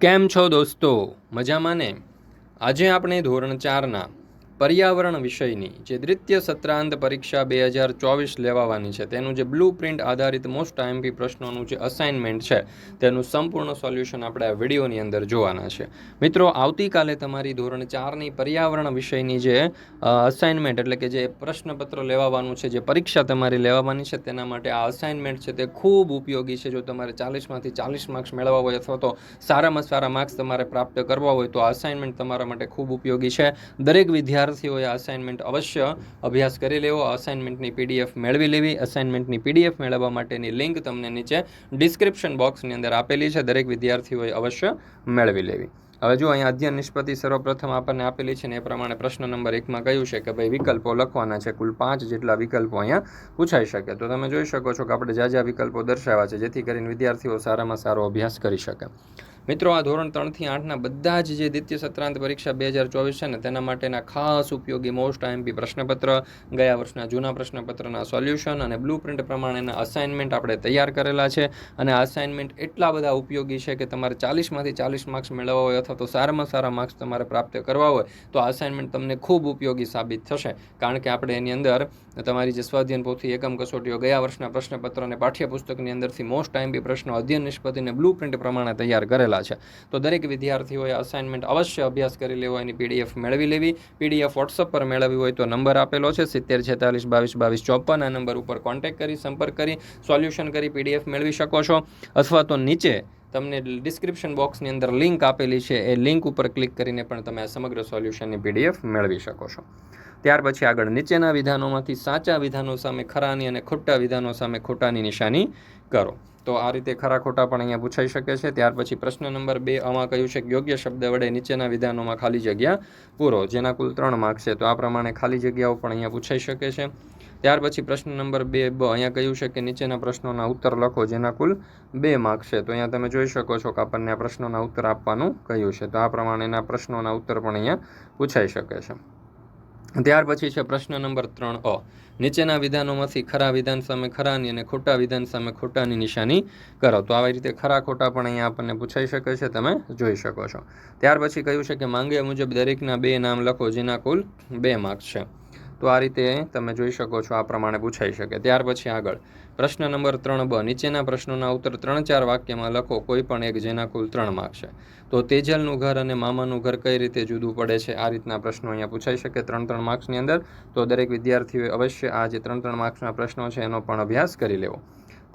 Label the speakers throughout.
Speaker 1: કેમ છો દોસ્તો? મજામાં ને? આજે આપણે ધોરણ ચારના પર્યાવરણ વિષયની, જે દ્વિતીય સત્રાંત પરીક્ષા બે હજાર ચોવીસ લેવાવાની છે, તેનું જે બ્લુ પ્રિન્ટ આધારિત મોસ્ટ આઈએમપી પ્રશ્નોનું જે અસાઇનમેન્ટ છે, તેનું સંપૂર્ણ સોલ્યુશન આપણે આ વિડીયોની અંદર જોવાના છે. મિત્રો, આવતીકાલે તમારી ધોરણ ચારની પર્યાવરણ વિષયની જે અસાઇનમેન્ટ એટલે કે જે પ્રશ્નપત્ર લેવાવાનું છે, જે પરીક્ષા તમારી લેવાવાની છે, તેના માટે આ અસાઇનમેન્ટ છે તે ખૂબ ઉપયોગી છે. જો તમારે ચાલીસમાંથી ચાલીસ માર્ક્સ મેળવવા હોય અથવા તો સારામાં સારા માર્ક્સ તમારે પ્રાપ્ત કરવા હોય, તો આ અસાઇનમેન્ટ તમારા માટે ખૂબ ઉપયોગી છે. દરેક વિદ્યાર્થીઓએ અસાઇનમેન્ટ અવશ્ય અભ્યાસ કરી લેવો. અસાઇનમેન્ટની પીડીએફ મેળવી લેવી. અસાઇનમેન્ટની પીડીએફ મેળવવા માટેની લિંક તમને નીચે ડિસ્ક્રિપ્શન બોક્સની અંદર આપેલી છે. દરેક વિદ્યાર્થીઓએ અવશ્ય મેળવી લેવી. હવે જો અહીંયા અધ્યયન નિષ્પત્તિ સર્વપ્રથમ આપણને આપેલી છે ને એ પ્રમાણે પ્રશ્ન નંબર એકમાં કહ્યું છે કે ભાઈ વિકલ્પો લખવાના છે. કુલ પાંચ જેટલા વિકલ્પો અહીંયા પૂછાઈ શકે. તો તમે જોઈ શકો છો કે આપણે જ્યાં જ્યાં વિકલ્પો દર્શાવ્યા છે, જેથી કરીને વિદ્યાર્થીઓ સારામાં સારો અભ્યાસ કરી શકે. મિત્રો, આ ધોરણ ત્રણથી આઠના બધા જ જે દ્વિતીય સત્રાંત પરીક્ષા બે હજાર ચોવીસ છે ને, તેના માટેના ખાસ ઉપયોગી મોસ્ટ આઈએમપી પ્રશ્નપત્ર, ગયા વર્ષના જૂના પ્રશ્નપત્રના સોલ્યુશન અને બ્લુ પ્રિન્ટ પ્રમાણેના અસાઇનમેન્ટ આપણે તૈયાર કરેલા છે. અને અસાઇનમેન્ટ એટલા બધા ઉપયોગી છે કે તમારે ચાલીસમાંથી ચાલીસ માર્ક્સ મેળવવા હોય અથવા તો સારામાં સારા માર્ક્સ તમારે પ્રાપ્ત કરવા હોય, તો આ અસાઇનમેન્ટ તમને ખૂબ ઉપયોગી સાબિત થશે. કારણ કે આપણે એની અંદર તમારી જે સ્વાધ્યન પોથી એકમ કસોટીઓ, ગયા વર્ષના પ્રશ્નપત્ર અને પાઠ્યપુસ્તકની અંદરથી મોસ્ટ આઈએમપી પ્રશ્નો, અધ્યયન નિષ્પતિને બ્લુ પ્રિન્ટ પ્રમાણે તૈયાર કરેલા છે. તો દરેક વિદ્યાર્થીઓએ અસાઇનમેન્ટ અવશ્ય અભ્યાસ કરી લેવો, એની પીડીએફ મેળવી લેવી. પીડીએફ વોટ્સઅપ પર મેળવવી હોય તો નંબર આપેલો છે, સિત્તેર છેતાલીસ બાવીસ બાવીસ ચોપન. આ નંબર ઉપર કોન્ટેક્ટ કરી, સંપર્ક કરી સોલ્યુશન કરી પીડીએફ મેળવી શકો છો. અથવા તો નીચે તમને ડિસ્ક્રિપ્શન બોક્સની અંદર લિંક આપેલી છે, એ લિંક ઉપર ક્લિક કરીને પણ તમે આ સમગ્ર સોલ્યુશનની પીડીએફ મેળવી શકો છો. ત્યાર પછી આગળ નીચેના વિધાનોમાંથી સાચા વિધાનો સામે ખરાની અને ખોટા વિધાનો સામે ખોટાની નિશાની કરો. તો આ રીતે ખરા ખોટા પણ અહીંયા પૂછાઈ શકે છે. ત્યાર પછી પ્રશ્ન નંબર બે, આમાં કહ્યું છે કે યોગ્ય શબ્દ વડે નીચેના વિધાનોમાં ખાલી જગ્યા પૂરો. જેના કુલ ત્રણ માર્ક છે. તો આ પ્રમાણે ખાલી જગ્યાઓ પણ અહીંયા પૂછાઈ શકે છે. ત્યાર પછી પ્રશ્ન નંબર બે, બ, અહીંયા કહ્યું છે કે નીચેના પ્રશ્નોના ઉત્તર લખો, જેના કુલ બે માર્ક છે. તો અહીંયા તમે જોઈ શકો છો કે આપણને આ પ્રશ્નોના ઉત્તર આપવાનું કહ્યું છે. તો આ પ્રમાણેના પ્રશ્નોના ઉત્તર પણ અહીંયા પૂછાઈ શકે છે. ત્યાર પછી છે પ્રશ્ન નંબર ત્રણ અ. નીચેના વિધાનોમાંથી ખરા વિધાન સામે ખરાની અને ખોટા વિધાન સામે ખોટાની નિશાની કરો. તો આવી રીતે ખરા ખોટા પણ અહીંયા આપણને પૂછાઈ શકે છે, તમે જોઈ શકો છો. ત્યાર પછી કહ્યું છે કે માંગ્યા મુજબ દરેકના બે નામ લખો, જેના કુલ બે માર્ક્સ છે. તો આ રીતે તમે જોઈ શકો છો, આ પ્રમાણે પૂછાઈ શકે. ત્યાર પછી આગળ. પ્રશ્ન નંબર ત્રણ બ. નીચેના પ્રશ્નોના ઉત્તર ત્રણ ચાર વાક્યમાં લખો, કોઈ પણ એક જેના કુલ ત્રણ માર્ક છે. તો તેજલનું ઘર અને મામાનું ઘર કઈ રીતે જુદું પડે છે? આ રીતના પ્રશ્નો અહીંયા પૂછાઈ શકે ત્રણ ત્રણ માર્ક્સની અંદર. તો દરેક વિદ્યાર્થીઓએ અવશ્ય આ જે ત્રણ ત્રણ માર્ક્સના પ્રશ્નો છે એનો પણ અભ્યાસ કરી લેવો.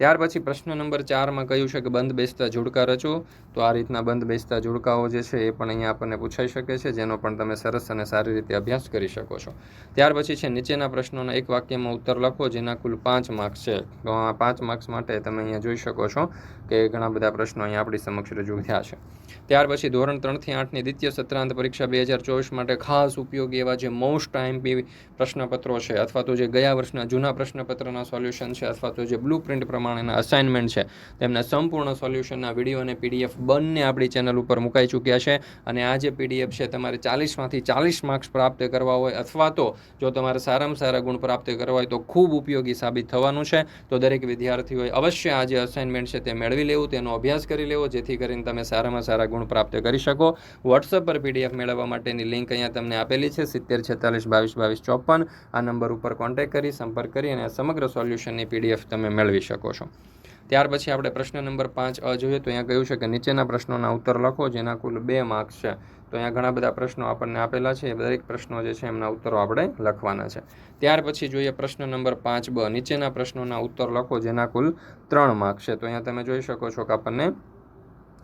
Speaker 1: ત્યાર પછી પ્રશ્ન નંબર ચારમાં કહ્યું છે કે બંધ બેસતા જોડકા રચો. તો આ રીતના બંધ બેસતા જોડકાઓ જે છે, એ પણ અહીંયા આપણને પૂછાઈ શકે છે, જેનો પણ તમે સરસ અને સારી રીતે અભ્યાસ કરી શકો છો. ત્યાર પછી છે, નીચેના પ્રશ્નોના એક વાક્યમાં ઉત્તર લખો, જેના કુલ પાંચ માર્ક્સ છે. તો આ પાંચ માર્ક્સ માટે તમે અહીંયા જોઈ શકો છો કે ઘણા બધા પ્રશ્નો અહીંયા આપણી સમક્ષ રજૂ થયા છે. ત્યાર પછી ધોરણ ત્રણથી આઠની દ્વિતીય સત્રાંત પરીક્ષા બે હજાર ચોવીસ માટે ખાસ ઉપયોગી એવા જે મોસ્ટ આઈએમપી પ્રશ્નપત્રો છે, અથવા તો જે ગયા વર્ષના જૂના પ્રશ્નપત્રના સોલ્યુશન છે, અથવા તો જે બ્લુ પ્રિન્ટ પ્રમાણેના અસાઇનમેન્ટ છે. તેમના સંપૂર્ણ સોલ્યુશનના વીડિયો અને પીડીએફ બંને આપણી ચેનલ ઉપર મુકાઈ ચૂક્યા છે. અને આ જે પીડીએફ છે, તમારે ચાલીસમાંથી ચાલીસ માર્ક્સ પ્રાપ્ત કરવા હોય અથવા તો જો તમારે સારામાં સારા ગુણ પ્રાપ્ત કરવા હોય તો ખૂબ ઉપયોગી સાબિત થવાનું છે. તો દરેક વિદ્યાર્થીઓએ અવશ્ય આ જે અસાઇનમેન્ટ છે તે મેળવી લેવું, તેનો અભ્યાસ કરી લેવો, જેથી કરીને તમે સારામાં સારા ગુણ પ્રાપ્ત કરી શકો. વોટ્સઅપ પર પીડીએફ મેળવવા માટેની લિંક અહીંયા તમને આપેલી છે, સિત્તેર, છેતાલીસ, બાવીસ બાવીસ, ચોપન. આ નંબર ઉપર કોન્ટેક્ટ કરી, સંપર્ક કરી અને સમગ્ર સોલ્યુશનની પીડીએફ તમે મેળવી શકો છો. ત્યાર પછી આપણે પ્રશ્ન નંબર પાંચ અ જોઈએ તો અહીંયા કહ્યું છે કે નીચેના પ્રશ્નોના ઉત્તર લખો, જેના કુલ બે માર્ક્સ છે. તો અહીંયા ઘણા બધા પ્રશ્નો આપણને આપેલા છે. એ દરેક પ્રશ્નો જે છે એમના ઉત્તરો આપણે લખવાના છે. ત્યાર પછી જોઈએ પ્રશ્ન નંબર પાંચ બ. નીચેના પ્રશ્નોના ઉત્તર લખો, જેના કુલ ત્રણ માર્ક્સ છે. તો અહીંયા તમે જોઈ શકો છો કે આપણને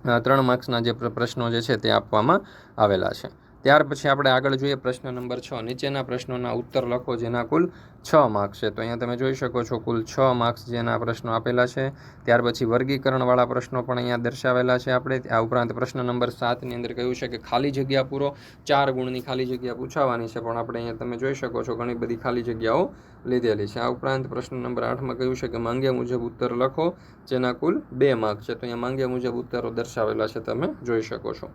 Speaker 1: ત્રણ માર્ક્સના જે પ્રશ્નો જે છે તે આપવામાં આવેલા છે. ત્યાર પછી આપણે આગળ જોઈએ પ્રશ્ન નંબર છ. નીચેના પ્રશ્નોના ઉત્તર લખો જેના કુલ છ માર્ક્સ છે. તો અહીંયા તમે જોઈ શકો છો કુલ છ માર્ક્સ જેના પ્રશ્નો આપેલા છે. ત્યાર પછી વર્ગીકરણવાળા પ્રશ્નો પણ અહીંયા દર્શાવેલા છે આપણે. આ ઉપરાંત પ્રશ્ન નંબર સાતની અંદર કહ્યું છે કે ખાલી જગ્યા પૂરો, ચાર ગુણની ખાલી જગ્યા પૂછાવાની છે. પણ આપણે અહીંયા તમે જોઈ શકો છો ઘણી બધી ખાલી જગ્યાઓ લીધેલી છે. આ ઉપરાંત પ્રશ્ન નંબર આઠમાં કહ્યું છે કે માંગ્યા મુજબ ઉત્તર લખો જેના કુલ બે માર્ક છે. તો અહીંયા માંગ્યા મુજબ ઉત્તરો દર્શાવેલા છે તમે જોઈ શકો છો.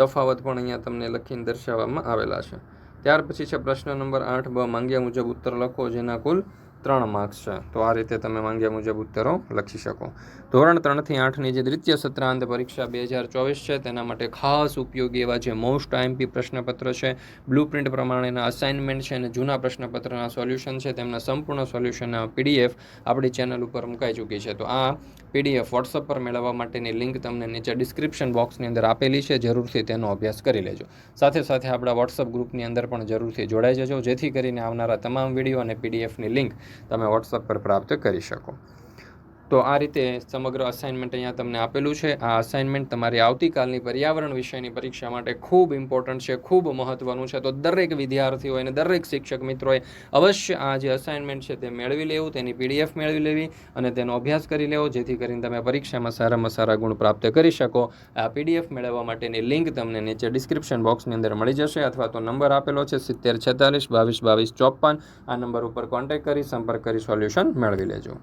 Speaker 1: તફાવત પણ અહીંયા તમને લખીને દર્શાવવામાં આવેલા છે. ત્યાર પછી છે પ્રશ્ન નંબર આઠ બ માંગ્યા મુજબ ઉત્તર લખો, જેના કુલ ત્રણ માર્ક્સ છે. તો આ રીતે તમે માંગ્યા મુજબ ઉત્તરો લખી શકો. ધોરણ ત્રણથી આઠની જે દ્વિતીય સત્રાંત પરીક્ષા બે હજાર ચોવીસ છે, તેના માટે ખાસ ઉપયોગી એવા જે મોસ્ટ આઈએમપી પ્રશ્નપત્ર છે બ્લુ પ્રિન્ટ પ્રમાણેના અસાઇનમેન્ટ છે અને જૂના પ્રશ્નપત્રના સોલ્યુશન છે, તેમના સંપૂર્ણ સોલ્યુશનના પીડીએફ આપણી ચેનલ ઉપર મુકાઈ ચૂકી છે. તો આ પીડીએફ વોટ્સઅપ પર મેળવવા માટેની લિંક તમને નીચે ડિસ્ક્રિપ્શન બોક્સની અંદર આપેલી છે. જરૂરથી તેનો અભ્યાસ કરી લેજો. સાથે સાથે આપણા વોટ્સઅપ ગ્રુપની અંદર પણ જરૂરથી જોડાઈ જજો. જેથી કરીને આવનારા તમામ વીડિયો અને પીડીએફની લિંક તમે વોટ્સઅપ પર પ્રાપ્ત કરી શકો. તો આ રીતે સમગ્ર અસાઇનમેન્ટ અહીંયા તમને આપેલું છે. આ અસાઇનમેન્ટ તમારી આવતીકાલની પર્યાવરણ વિષયની પરીક્ષા માટે ખૂબ ઇમ્પોર્ટન્ટ છે, ખૂબ મહત્ત્વનું છે. તો દરેક વિદ્યાર્થીઓ અને દરેક શિક્ષક મિત્રોએ અવશ્ય આ જે અસાઇનમેન્ટ છે તે મેળવી લેવું, તેની પીડીએફ મેળવી લેવી અને તેનો અભ્યાસ કરી લેવો, જેથી કરીને તમે પરીક્ષામાં સારામાં સારા ગુણ પ્રાપ્ત કરી શકો. આ પીડીએફ મેળવવા માટેની લિંક તમને નીચે ડિસ્ક્રિપ્શન બોક્સની અંદર મળી જશે અથવા તો નંબર આપેલો છે સિત્તેર છેતાલીસ, બાવીસ બાવીસ, ચોપન. આ નંબર ઉપર કોન્ટેક્ટ કરી સંપર્ક કરી સોલ્યુશન મેળવી લેજો.